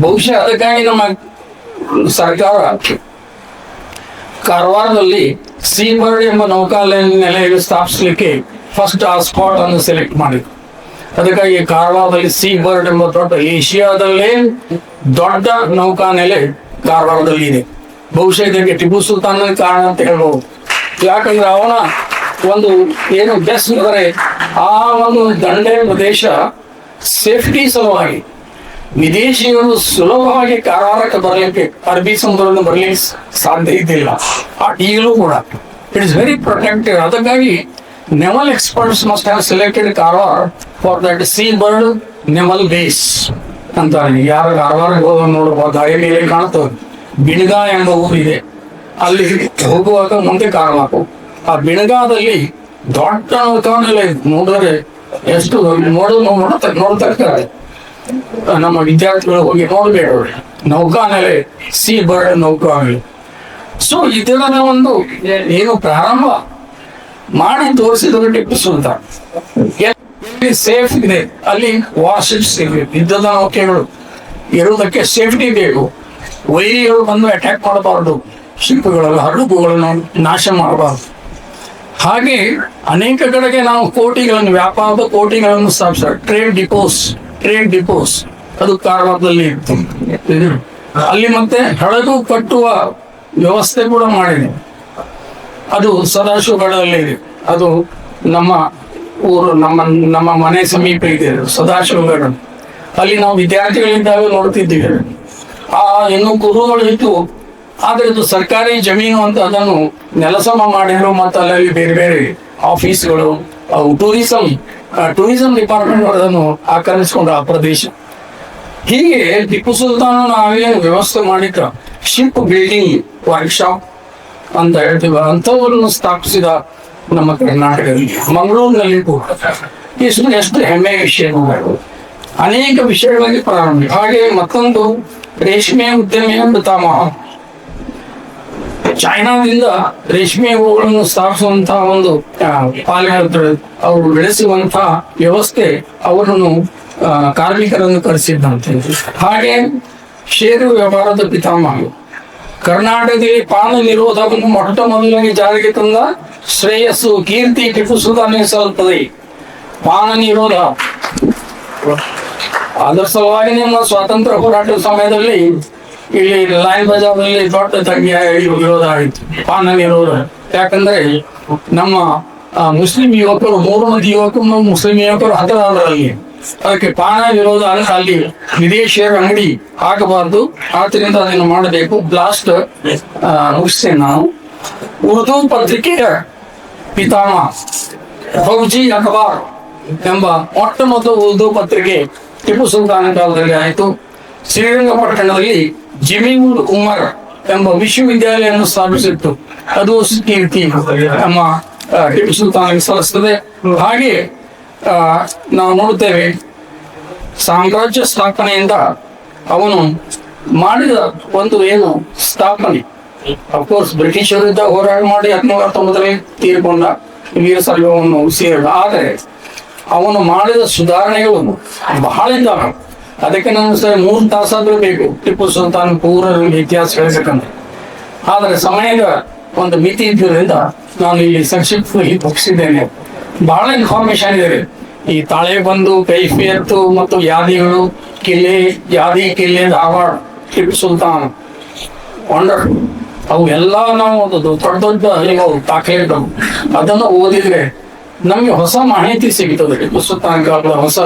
ಬಹುಶಃ ಅದಕ್ಕಾಗಿ ನಮ್ಮ ಸರ್ಕಾರ ಕಾರವಾರದಲ್ಲಿ ಸೀಬರ್ಡ್ ಎಂಬ ನೌಕಾಲಯ ನೆಲೆಯನ್ನು ಸ್ಥಾಪಿಸಲಿಕ್ಕೆ ಫಸ್ಟ್ ಆ ಸ್ಪಾಟ್ ಅನ್ನು ಸೆಲೆಕ್ಟ್ ಮಾಡಿದ್ರು ಅದಕ್ಕಾಗಿ ಕಾರವಾರದಲ್ಲಿ ಸೀ ಬರ್ಡ್ ಎಂಬ ದೊಡ್ಡ ಏಷ್ಯಾದಲ್ಲೇ ದೊಡ್ಡ ನೌಕಾನೆಲೆ ಕಾರವಾರದಲ್ಲಿ ಇದೆ. ಬಹುಶಃ ಇದಕ್ಕೆ ಟಿಪ್ಪು ಸುಲ್ತಾನ್ ಕಾರಣ ಅಂತ ಹೇಳ್ಬೋದು. ಯಾಕಂದ್ರೆ ಅವನ ಒಂದು ಏನು ಬೆಸ್ಟ್ ಅಂದರೆ ಆ ಒಂದು ದಂಡೆ ಪ್ರದೇಶ ಸೇಫ್ಟಿ ಸಲುವಾಗಿ, ವಿದೇಶಿಯರು ಸುಲಭವಾಗಿ ಕಾರವಾರಕ್ಕೆ ಬರಲಿಕ್ಕೆ ಅರಬಿ ಸಮುದ್ರದಿಂದ ಬರಲಿಕ್ಕೆ ಸಾಧ್ಯ ಇದ್ದಿಲ್ಲ. ಈಗಲೂ ಕೂಡ. ಇಟ್ ಇಸ್ ವೆರಿ ಪ್ರೊಟೆಕ್ಟೆಡ್ ಅದಕ್ಕಾಗಿ naval experts must have selected Karwar for that seabird bird base. ಅಂತಾರೆ, ಯಾರು ಕಾರವಾರಕ್ಕೆ ಹೋದ ನೋಡುವ ದಾರಿ ಮೇಲೆ ಕಾಣ್ತದೆ ಬಿಣಗ ಎಂಬ ಊರಿದೆ ಅಲ್ಲಿ ಹೋಗುವಾಗ ಮುಂದೆ ಕಾರವಾರ ಆ ಬಿಣಗಾದಲ್ಲಿ ದೊಡ್ಡ ನೌಕಾನೆಲ್ಲ ನೋಡಿದ್ರೆ ಎಷ್ಟು ನೋಡಲು ನೋಡ್ತಾ ನೋಡ್ತಾ ನಮ್ಮ ವಿದ್ಯಾರ್ಥಿಗಳು ಹೋಗಿ ನೋಡಬೇಡ್ರಿ ನೌಕಾನೆಲೆ ಸಿ ಬರ್ಡ್ ನೌಕಾನೆಲೆ ಸೊ ಇದರ ಒಂದು ಏನು ಪ್ರಾರಂಭ? ಮಾಡಿ ತೋರಿಸಿದ್ರು ಟಿಪ್ಪು ಸುಲ್ತಾನ್ ಎಲ್ಲಿ ಸೇಫ್ ಇದೆ? ಅಲ್ಲಿ ವಾರ್ಶಿಪ್ಸ್ ಸೇಫ್ ಯುದ್ಧದ ನೌಕೆಗಳು ಇರುವುದಕ್ಕೆ ಸೇಫ್ಟಿ ಬೇಕು. ವೈರಿಗಳು ಬಂದು ಅಟ್ಯಾಕ್ ಮಾಡಬಾರ್ದು. ಶಿಲ್ಪಗಳನ್ನು ಹಡುಗುಗಳನ್ನು ನಾಶ ಮಾಡಬಾರ್ದು. ಹಾಗೆ ಅನೇಕ ಕಡೆಗೆ ನಾವು ಕೋಟಿಗಳನ್ನು ವ್ಯಾಪಾರದ ಕೋಟಿಗಳನ್ನು ಸ್ಥಾಪಿಸ ಟ್ರೇಡ್ ಡಿಪೋಸ್ ಟ್ರೇಡ್ ಡಿಪೋಸ್ ಅದು ಕಾರವಾರದಲ್ಲಿ ಇತ್ತು. ಅಲ್ಲಿ ಮತ್ತೆ ಹಡಗು ಕಟ್ಟುವ ವ್ಯವಸ್ಥೆ ಕೂಡ ಮಾಡಿದೆ. ಅದು ಸದಾಶಿವಗಡದಲ್ಲಿ ಇದೆ. ಅದು ನಮ್ಮ ಊರು, ನಮ್ಮ ನಮ್ಮ ಮನೆ ಸಮೀಪ ಇದೆ ಸದಾಶಿವಗಡ. ಅಲ್ಲಿ ನಾವು ವಿದ್ಯಾರ್ಥಿಗಳಿದ್ದಾಗ ನೋಡ್ತಿದ್ದೀವಿ ಆ ಇನ್ನು ಕುರುಗಳು ಇತ್ತು. ಆದ್ರೆ ಇದು ಸರ್ಕಾರಿ ಜಮೀನು ಅಂತ ಅದನ್ನು ನೆಲಸಮ ಮಾಡಿದ್ರು ಮತ್ತು ಅಲ್ಲಿ ಬೇರೆ ಬೇರೆ ಆಫೀಸ್ಗಳು ಅವು ಟೂರಿಸಂ ಟೂರಿಸಂ ಡಿಪಾರ್ಟ್ಮೆಂಟ್ ಅದನ್ನು ಆಕ್ರಮಿಸಿಕೊಂಡು ಆ ಪ್ರದೇಶ. ಹೀಗೆ ಟಿಪ್ಪು ಸುಲ್ತಾನ ನಾವೇನು ವ್ಯವಸ್ಥೆ ಮಾಡಿದ್ರ? ಶಿಪ್ ಬಿಲ್ಡಿಂಗ್ ವರ್ಕ್ಶಾಪ್ ಅಂತ ಹೇಳ್ತೀವ ಅಂಥವರನ್ನು ಸ್ಥಾಪಿಸಿದ ನಮ್ಮ ಕರ್ನಾಟಕ ಮಂಗಳೂರಿನಲ್ಲಿ ಕೂಡ. ಎಷ್ಟು ಹೆಮ್ಮೆಯ ವಿಷಯ ಅನೇಕ ವಿಷಯಗಳಲ್ಲಿ ಪ್ರಾರಂಭ. ಹಾಗೆ ಮತ್ತೊಂದು ರೇಷ್ಮೆ ಉದ್ಯಮಿಯ ಪಿತಾಮಹ ಚೈನಾದಿಂದ ರೇಷ್ಮೆ ಹೂಗಳನ್ನು ಸ್ಥಾಪಿಸುವಂತಹ ಒಂದು ಪಾಲನೆ ಅವರು ಬೆಳೆಸುವಂತಹ ವ್ಯವಸ್ಥೆ ಅವರನ್ನು ಕಾರ್ಮಿಕರನ್ನು ಕರೆಸಿದ್ದಂತೆ. ಹಾಗೆ ಷೇರು ವ್ಯವಹಾರದ ಪಿತಾಮಹ. ಕರ್ನಾಟಕದಲ್ಲಿ ಪಾನ ನಿರೋಧವನ್ನು ಮೊಟ್ಟ ಮೊದಲಿಗೆ ಜಾರಿಗೆ ತಂದ ಶ್ರೇಯಸ್ಸು ಕೀರ್ತಿ ಟಿಪ್ಪು ಸುಲ್ತಾನ್ ಸಲ್ಲುತ್ತದೆ ಪಾನ ನಿರೋಧ. ಅದರ ಸಲುವಾಗಿ ನಿಮ್ಮ ಸ್ವಾತಂತ್ರ್ಯ ಹೋರಾಟದ ಸಮಯದಲ್ಲಿ ಇಲ್ಲಿ ಲೈನ್ ಬಜಾರ್ನಲ್ಲಿ ದೊಡ್ಡ ತಂಗಿಯ ವಿರೋಧ ಆಯಿತು. ಪಾನ ನಿರೋಧ. ಯಾಕಂದ್ರೆ ನಮ್ಮ ಮುಸ್ಲಿಂ ಯುವಕರು, ಮೂರು ಮಂದಿ ಯುವಕರು, ಮುಸ್ಲಿಂ ಯುವಕರು ಹತರಾದ್ರಲ್ಲಿ ಅದಕ್ಕೆ ಪಾನ ವಿರೋಧ ಅಲ್ಲಿ ವಿದೇಶಿಯರ ಅಂಗಡಿ ಹಾಕಬಾರ್ದು. ಆದ್ರಿಂದ ಅದನ್ನು ಮಾಡಬೇಕು. ಬ್ಲಾಸ್ಟ್ ಮುಗಿಸ್ತೇನೆ ನಾನು. ಉರ್ದು ಪತ್ರಿಕೆಯ ಪಿತಾಮ ಫೌಜಿ ಅಖಬಾರ್ ಎಂಬ ಮೊಟ್ಟ ಮೊದಲು ಉರ್ದು ಪತ್ರಿಕೆ ಟಿಪ್ಪು ಸುಲ್ತಾನ ಕಾಲದಲ್ಲಿ ಆಯಿತು. ಶ್ರೀರಂಗಪಟ್ಟಣದಲ್ಲಿ ಜಮೀನುಲ್ ಉಮರ್ ಎಂಬ ವಿಶ್ವವಿದ್ಯಾಲಯವನ್ನು ಸ್ಥಾಪಿಸಿತ್ತು. ಅದು ಕೀರ್ತಿ ನಮ್ಮ ಟಿಪ್ಪು ಸುಲ್ತಾನಿಗೆ ಸಲ್ಲಿಸ್ತದೆ. ಹಾಗೆ ನಾವು ನೋಡುತ್ತೇವೆ, ಸಾಮ್ರಾಜ್ಯ ಸ್ಥಾಪನೆಯಿಂದ ಅವನು ಮಾಡಿದ ಒಂದು ಏನು ಸ್ಥಾಪನೆ. ಅಫ್ಕೋರ್ಸ್ ವಿರುದ್ಧ ಹೋರಾಟ ಮಾಡಿ ಹದಿನೂರ ಹತ್ತೊಂಬತ್ತರಲ್ಲಿ ತೀರ್ಕೊಂಡ ವೀರ ಸರ್ವವನ್ನು ಸೇರಿದ ಆದರೆ, ಅವನು ಮಾಡಿದ ಸುಧಾರಣೆಗಳು ಬಹಳ ಇದ್ದಾವೆ. ಅದಕ್ಕೆ ನಾನು ಸರಿ ಮೂರು ತಾಸಾದ್ರೂ ಬೇಕು. ಟಿಪ್ಪು ಸುಲ್ತಾನ್ ಪೂರ ಇತಿಹಾಸ ಹೇಳ್ಬೇಕಂದ್ರೆ. ಆದರೆ ಸಮಯದ ಒಂದು ಮಿತಿ ಇದ್ದರಿಂದ ನಾನು ಇಲ್ಲಿ ಸಂಕ್ಷಿಪ್ತವಾಗಿ ಮುಗಿಸಿದ್ದೇನೆ. ಬಹಳ ಇನ್ಫಾರ್ಮೇಶನ್ ಇದೆ ಈ ತಾಳೆ ಬಂದು ಕೈಫಿಯತ್ತು ಮತ್ತು ಯಾದಿಗಳು ಕಿಲ್ಲೆ ಯಾದಿ ಕಿಲ್ಲೆ ಧಾರವಾಡ ಟಿಪ್ಪು ಸುಲ್ತಾನ್ ವಂಡರ್ ಅವು ಎಲ್ಲ ನಾವು ದೊಡ್ಡ ದೊಡ್ಡ ಅರಿವು ದಾಖಲೆಗಳು. ಅದನ್ನು ಓದಿದ್ರೆ ನಮಗೆ ಹೊಸ ಮಾಹಿತಿ ಸಿಗ್ತದೆ ಟಿಪ್ಪು ಸುಲ್ತಾನ್ ಹೊಸ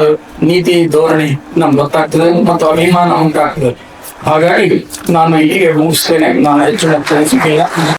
ನೀತಿ, ಧೋರಣೆ ನಮ್ಗೆ ಗೊತ್ತಾಗ್ತದೆ ಮತ್ತು ಅಭಿಮಾನ ಉಂಟಾಗ್ತದೆ. ಹಾಗಾಗಿ ನಾನು ಇಲ್ಲಿಗೆ ಮುಗಿಸ್ತೇನೆ. ನಾನು ಹೆಚ್ಚು ಮಾತಾಡ್ಲಿಕ್ಕಿಲ್ಲ.